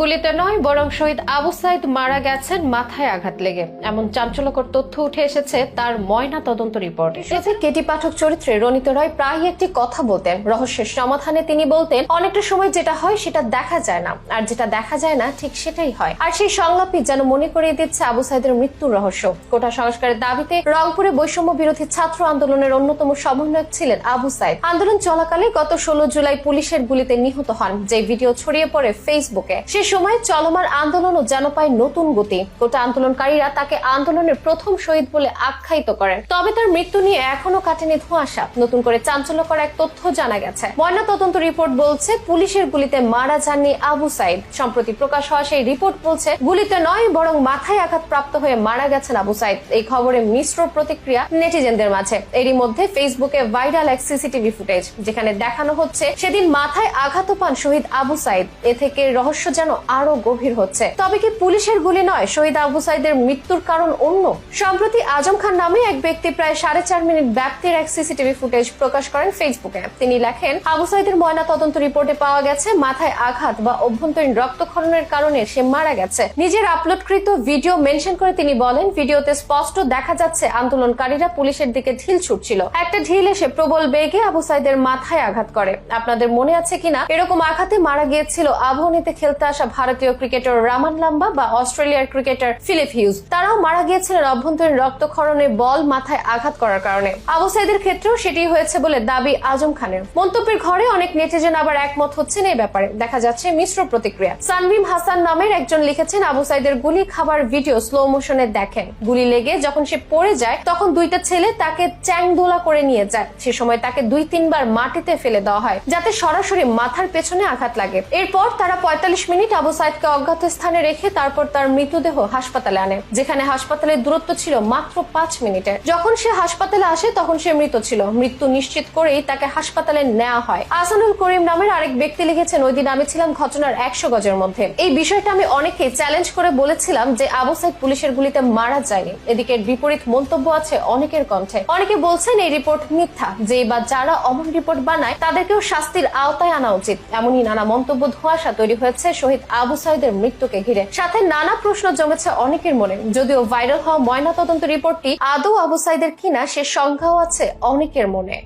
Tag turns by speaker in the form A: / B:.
A: গুলিতে নয়, বরং শহীদ আবু সাইদ মারা গেছেন মাথায় আঘাত লেগে। এমন চাঞ্চল্যকর তথ্য উঠে এসেছে তার ময়না তদন্ত রিপোর্টে। এতে কেটি পাঠক চরিত্রে রনিত রায় প্রায় একটি কথা বলতেন। রহস্যের সমাধানে তিনি বলতেন, অনেকটা সময় যেটা হয় সেটা দেখা যায় না। আর যেটা দেখা যায় না, ঠিক সেটাই হয়। আর সেই সংলাপই যেন মনে করিয়ে দিচ্ছে আবু সাইদের মৃত্যুর রহস্য। কোটা সংস্কারের দাবিতে রংপুরে বৈষম্য বিরোধী ছাত্র আন্দোলনের অন্যতম সমন্বয়ক ছিলেন আবু সাইদ। আন্দোলন চলাকালে গত ষোলো জুলাই পুলিশের গুলিতে নিহত হন। যে ভিডিও ছড়িয়ে পড়ে ফেসবুকে, সে সময় চলমান আন্দোলনও যেন পায় নতুন গতি। গোটা আন্দোলনকারীরা তাকে আন্দোলনের প্রথম শহীদ বলে আখ্যায়িত করেন। তবে তার মৃত্যু নিয়ে এখনও কাটেনি ধোঁয়াশা। নতুন করে চাঞ্চল্যকর এক তথ্য জানা গেছে। ময়না তদন্ত রিপোর্ট বলছে, পুলিশের গুলিতে মারা যাননি আবু সাইদ। সম্প্রতি প্রকাশ হওয়া সেই রিপোর্ট বলছে, গুলিতে নয়, বরং মাথায় আঘাত প্রাপ্ত হয়ে মারা গেছেন আবু সাইদ। এই খবরে মিশ্র প্রতিক্রিয়া নেটিজেনদের মাঝে। এরই মধ্যে ফেসবুকে ভাইরাল এক সিসিটিভি ফুটেজ, যেখানে দেখানো হচ্ছে, সেদিন মাথায় আঘাত পান শহীদ আবু সাইদ। এ থেকে রহস্য যেন আরও গভীর হচ্ছে। তবে কি পুলিশের গুলি নয়? শহীদ আবু সাইদের মৃত্যুর কারণ অন্য? সম্প্রতি আজম খান নামে এক ব্যক্তি প্রায় সাড়ে চার মিনিট ব্যাপ্তির এক সিসিটিভি ফুটেজ প্রকাশ করেন ফেসবুকে তিনি লেখেন, আবু সাইদের ময়না তদন্ত রিপোর্টে পাওয়া গেছে, মাথায় আঘাত বা অভ্যন্তরীণ রক্তক্ষরণের কারণে সে মারা গেছে। নিজের আপলোডকৃত ভিডিও মেনশন করে তিনি বলেন, ভিডিওতে স্পষ্ট দেখা যাচ্ছে, আন্দোলনকারীরা পুলিশের দিকে ঢিল ছুটছিল। একটা ঢিল এসে প্রবল বেগে আবু সাইদের মাথায় আঘাত করে। আপনাদের মনে আছে কিনা? এরকম আঘাতে মারা গিয়েছিল আবহনীতে খেলতে আসা ভারতীয় ক্রিকেটার রামান লাম্বা বা অস্ট্রেলিয়ার ক্রিকেটার ফিলিপ হিউজ। তারাও মারা গিয়েছিলেন অভ্যন্তরীণ রক্তক্ষরণে বল মাথায় আঘাত করার কারণে। আবু সাইদের ক্ষেত্রেও সেটি হয়েছে বলে দাবি আজম খানের। মন্তব্যের ঘরে অনেক নেটিজেন আবার একমত হচ্ছেন এই ব্যাপারে। দেখা যাচ্ছে মিশ্র প্রতিক্রিয়া। সানভিম হাসান নামের একজন লিখেছেন আবু সাইদের গুলি খাবার ভিডিও স্লো মোশনে দেখেন। গুলি লেগে যখন সে পড়ে যায়, তখন দুইটা ছেলে তাকে চ্যাং দোলা করে নিয়ে যায়। সে সময় তাকে দুই তিনবার মাটিতে ফেলে দেওয়া হয়, যাতে সরাসরি মাথার পেছনে আঘাত লাগে। এরপর তারা পঁয়তাল্লিশ মিনিট আবু সাইদকে অজ্ঞাত স্থানে রেখে তারপর তার মৃতদেহ হাসপাতালে আনে, যেখানে হাসপাতালের দূরত্ব ছিল মাত্র পাঁচ মিনিটের যখন সে হাসপাতালে আসে, তখন সে মৃত ছিল। মৃত্যু নিশ্চিত করেই তাকে হাসপাতালে নেওয়া হয়। আসানুল করিম নামের আরেক ব্যক্তি লিখেছেন, ওই দিন আমি ছিলাম ঘটনার একশো গজের মধ্যে। এই বিষয়টা আমি অনেকে চ্যালেঞ্জ করে বলেছিলাম যে আবু সাইদ পুলিশের গুলিতে মারা যায়নি। এদিকে বিপরীত মন্তব্য আছে অনেকের কণ্ঠে। অনেকে বলছেন, এই রিপোর্ট মিথ্যা। যে বা যারা অমন রিপোর্ট বানায়, তাদেরকেও শাস্তির আওতায় আনা উচিত। এমনই নানা মন্তব্য ধোঁয়াশা তৈরি হয়েছে শহীদ আবু সাইদের মৃত্যুকে ঘিরে। সাথে নানা প্রশ্ন জমেছে অনেকের মনে। যদিও ভাইরাল হওয়া ময়না তদন্ত রিপোর্টটি আদৌ আবু সাইদের কিনা সে সংখ্যাও আছে অনেকের মনে।